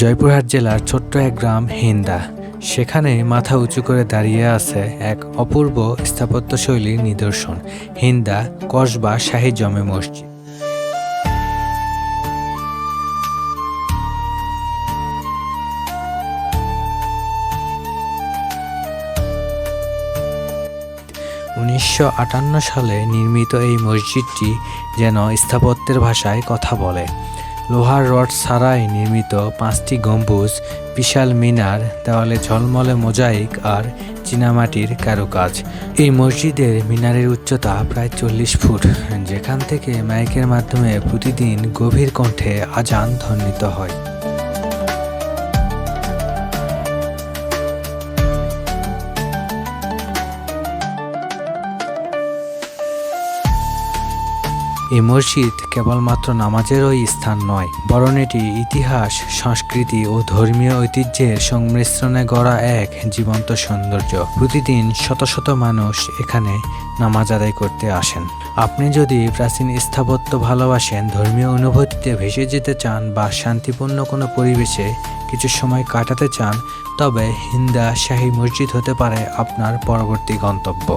জয়পুরহাট জেলার ছোট্ট এক গ্রাম হিন্দা। সেখানে মাথা উঁচু করে দাঁড়িয়ে আছে এক অপূর্ব স্থাপত্যশৈলীর নিদর্শন, হিন্দা কসবা শাহী জমে মসজিদ। উনিশশো আটান্ন সালে নির্মিত এই মসজিদটি যেন স্থাপত্যের ভাষায় কথা বলে। লোহার রড ছাড়াই নির্মিত পাঁচটি গম্বুজ, বিশাল মিনার, দেওয়ালে ঝলমলে মোজাইক আর চীনামাটির কারুকাজ। এই মসজিদের মিনারের উচ্চতা প্রায় চল্লিশ ফুট, যেখান থেকে মাইকের মাধ্যমে প্রতিদিন গভীর কণ্ঠে আজান ধ্বনিত হয়। এই মসজিদ কেবলমাত্র নামাজেরই স্থান নয়, বরং এটি ইতিহাস, সংস্কৃতি ও ধর্মীয় ঐতিহ্যের সংমিশ্রণে গড়া এক জীবন্ত সৌন্দর্য। প্রতিদিন শত শত মানুষ এখানে নামাজ আদায় করতে আসেন। আপনি যদি প্রাচীন স্থাপত্য ভালোবাসেন, ধর্মীয় অনুভূতিতে ভেসে যেতে চান বা শান্তিপূর্ণ কোনো পরিবেশে কিছু সময় কাটাতে চান, তবে হিন্দা শাহী মসজিদ হতে পারে আপনার পরবর্তী গন্তব্য।